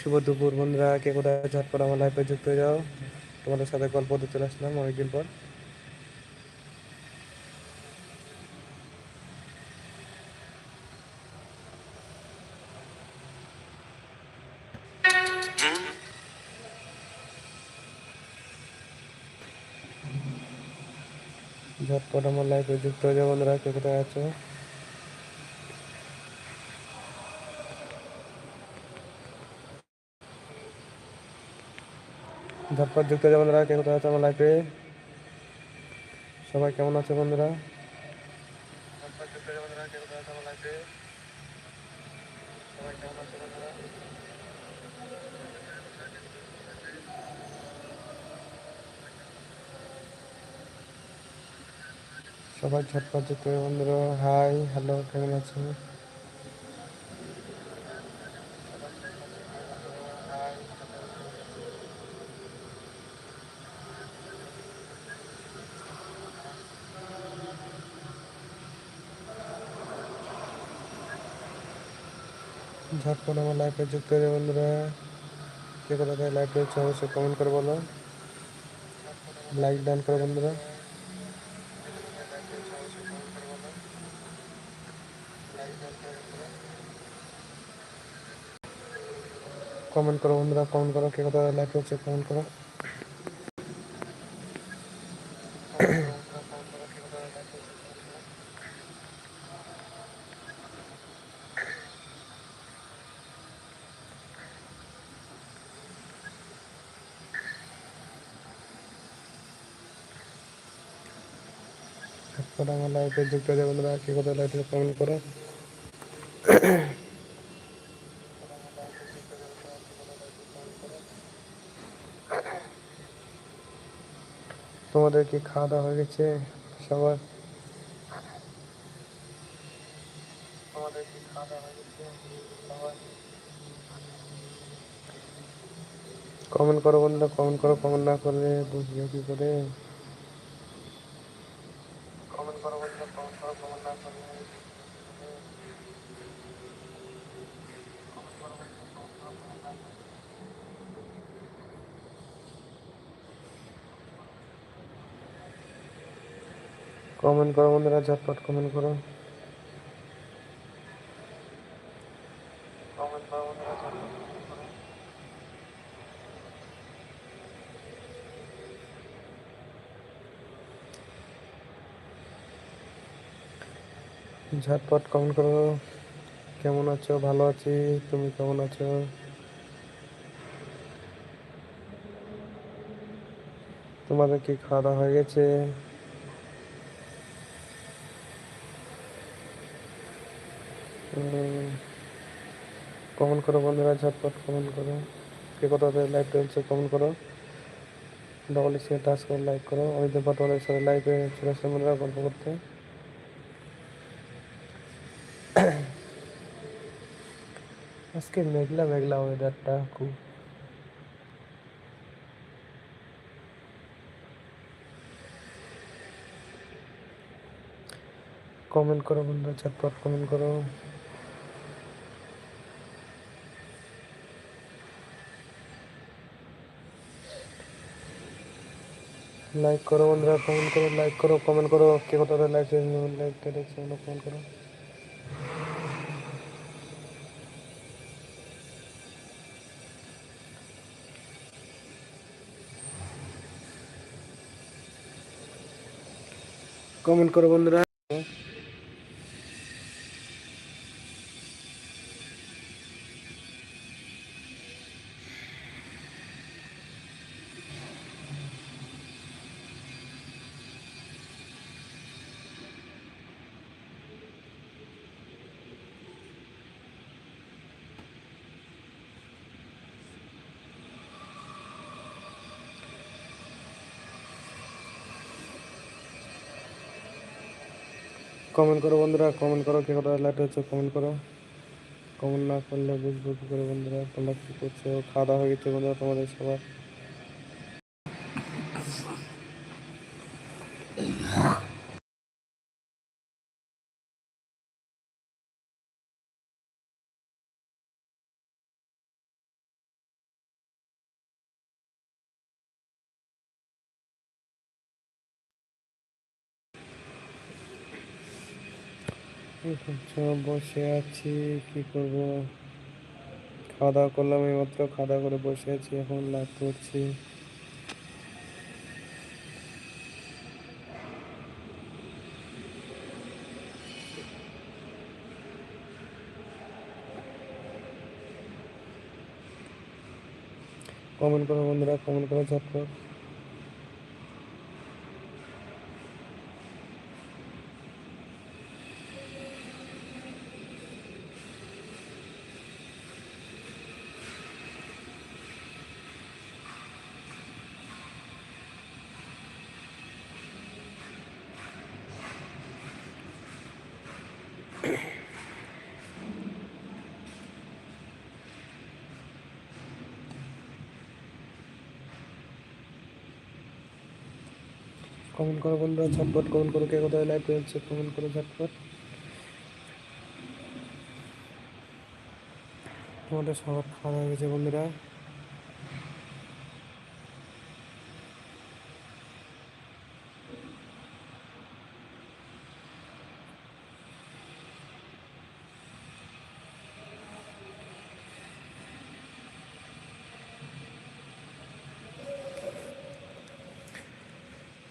শুভ দুপুর বন্ধুরা, কে কোথায় ঝটপট আমার লাইফে যুক্ত হয়ে যাও। তোমাদের সাথে গল্প দিতে আসলাম অনেকদিন পর। ঝটপট আমার লাইফে যুক্ত হয়ে যাও বন্ধুরা, কে কোথায় আছো? ঝটপট যুক্ত হয়ে বন্ধুরা, কে আছো আমার লাইফে সবাই কেমন আছে বন্ধুরা? সবাই ঝটপট যুক্ত বন্ধুরা। লাইফে সবাই কেমন আছে? বন্ধুরা সবাই ঝটপট যুক্ত হয়ে বন্ধুরা হাই হ্যালো কেমন আছো ঝটপট আমার লাইফে যুক্ত হয়ে যাও বন্ধুরা কে কোথায় লাইভ রয়েছে অবশ্যই কমেন্ট করে বলো লাইক ডান করো বন্ধুরা কমেন্ট করো বন্ধুরা কমেন্ট করো কে কোথায় লাইভ রয়েছে কমেন্ট করো আমার লাইভে যুক্ত হয়ে বন্ধুরা, কে কোথায় লাইভ কমেন্ট করো। তোমাদের কি খাওয়া দাওয়া হয়ে গেছে সবার? কমেন্ট করো বন্ধুরা কমেন্ট করো কমেন্ট না করলে বুঝবে কি করে কমেন্ট করো বন্ধুরা কমেন্ট করো কমেন্ট না করলে কমেন্ট করো বন্ধুরা ঝটপট কমেন্ট করো। ঝটপট কমেন্ট করো। কেমন আছো? ভালো আছি? তুমি কেমন আছো? তোমাদের কি খাওয়া দাওয়া হয়ে গেছে? কমেন্ট করো বন্ধুরা, ঝটপট কমেন্ট করো। কে কোথাতে লাইভ চলছে কমেন্ট করো। ডবল স্ক্রিন টাচ করে লাইক করো। আমি তো তোমাদের সাথে লাইভে চলে আসলাম বন্ধুরা, গল্প করতে। আজকে মেঘলা মেঘলা ওয়েদারটা খুব। কমেন্ট করো বন্ধুরা, ঝটপট কমেন্ট করো। লাইক করো বন্ধুরা কমেন্ট করো লাইক করো কমেন্ট করো কে কোথাও লাইক লাইক করে কমেন্ট করো কমেন্ট করো বন্ধুরা কমেন্ট করো বন্ধুরা কমেন্ট করো কে করে লাইট হচ্ছে কমেন্ট করো। কমেন্ট না করলে বুঝব কি করে বন্ধুরা, তোমরা কী করছ? খাওয়া দাওয়া হয়ে গেছে বন্ধুরা তোমাদের সবার। বসে আছি, কি করব? খাওয়া দাওয়া করলাম এইমাত্র খাওয়া দাওয়া করে বসে আছি, এখন লাইভ করছি কমেন্ট করো বন্ধুরা, কমেন্ট করো ঝটপট। কমেন্ট করো বন্ধুরা, ঝটপট কমেন্ট করো কে কোথায় লাইভ হচ্ছে কমেন্ট করো ঝটপট। তোমাদের সবার খাওয়া হয়ে গেছে বন্ধুরা।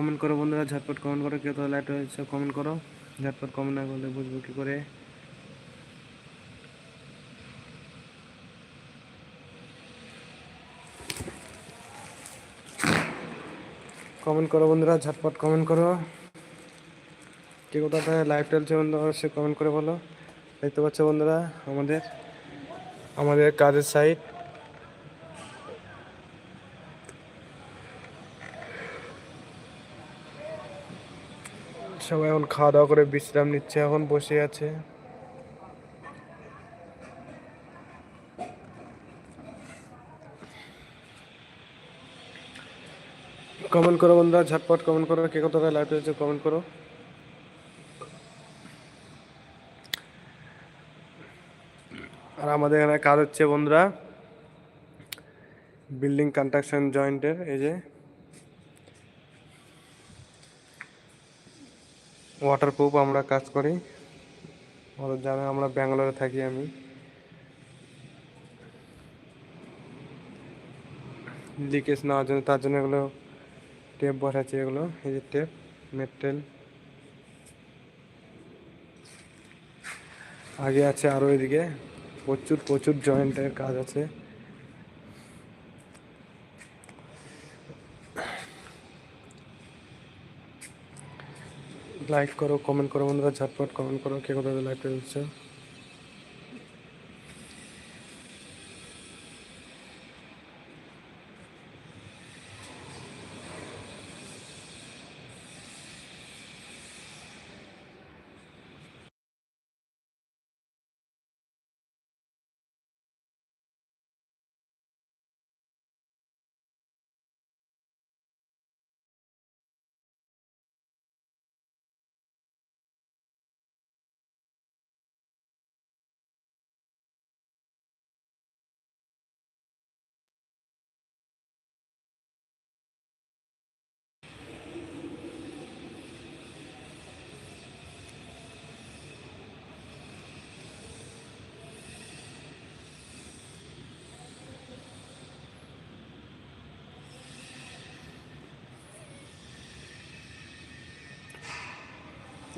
কমেন্ট করো বন্ধুরা, ঝটপট কমেন্ট করো, কেউ তো লাইট হয়েছে কমেন্ট করো। ঝটপট কমেন্ট না করলে বুঝব কী করে। কমেন্ট করো বন্ধুরা, ঝটপট কমেন্ট করো। কে কোথায় লাইভ চলছে বন্ধুরা সে কমেন্ট করে বলো। দেখতে পাচ্ছ বন্ধুরা, আমাদের আমাদের কাজের সাইট সবাই এখন খাওয়া দাওয়া করে বিশ্রাম নিচ্ছে, এখন বসে আছে। কমেন্ট করো বন্ধুরা, ঝটপট কমেন্ট করো, কে কতটা লাইভ হয়েছে কমেন্ট করো। আর আমাদের এখানে কাজ হচ্ছে বন্ধুরা বিল্ডিং কনস্ট্রাকশন জয়েন্টের এই যে। ওয়াটারপ্রুফ আমরা কাজ করি। ওরা জানে আমরা ব্যাঙ্গালোরে থাকি আমি। লিকেজ নেওয়ার জন্য, তার জন্য এগুলো টেপ বসাচ্ছি এগুলো, এই যে টেপ মেটেল আগে আছে আরও এদিকে। প্রচুর প্রচুর জয়েন্টের কাজ আছে। লাইক করো কমেন্ট করো বন্ধুরা ঝটপট কমেন্ট করো কে কোথায় চলছে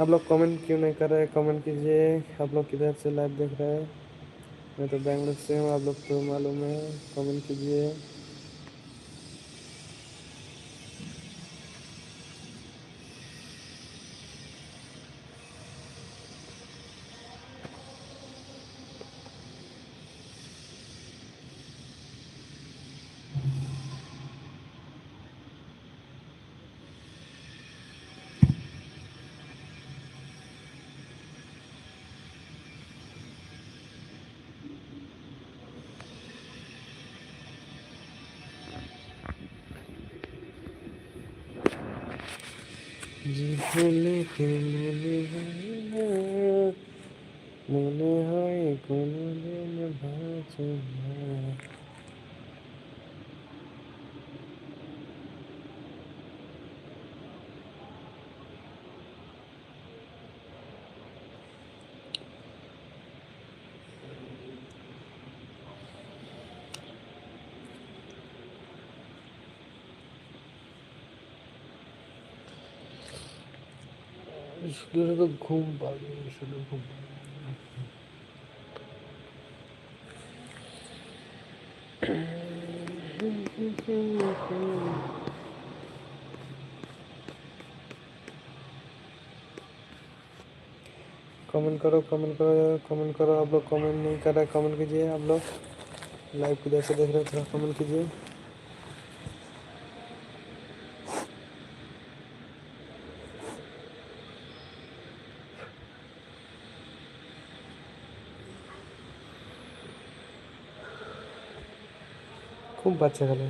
आप लोग कमेंट क्यों नहीं कर रहे? कमेंट कीजिए। आप लोग किधर से लाइव देख रहे हैं? मैं तो बैंगलोर से हूँ, आप लोग को मालूम है। कमेंट कीजिए। মনে হয় কোনোদিন বাঁচে না শুধু শুধু ঘুম পাবে শুধু ঘুম পাবে कमेंट करो कमेंट करो कमेंट करो आप लोग कमेंट नहीं कर रहे कमेंट कीजिए आप लोग लाइव को जैसे देख रहे हो थोड़ा कमेंट कीजिए খুব বাচ্চা খেলে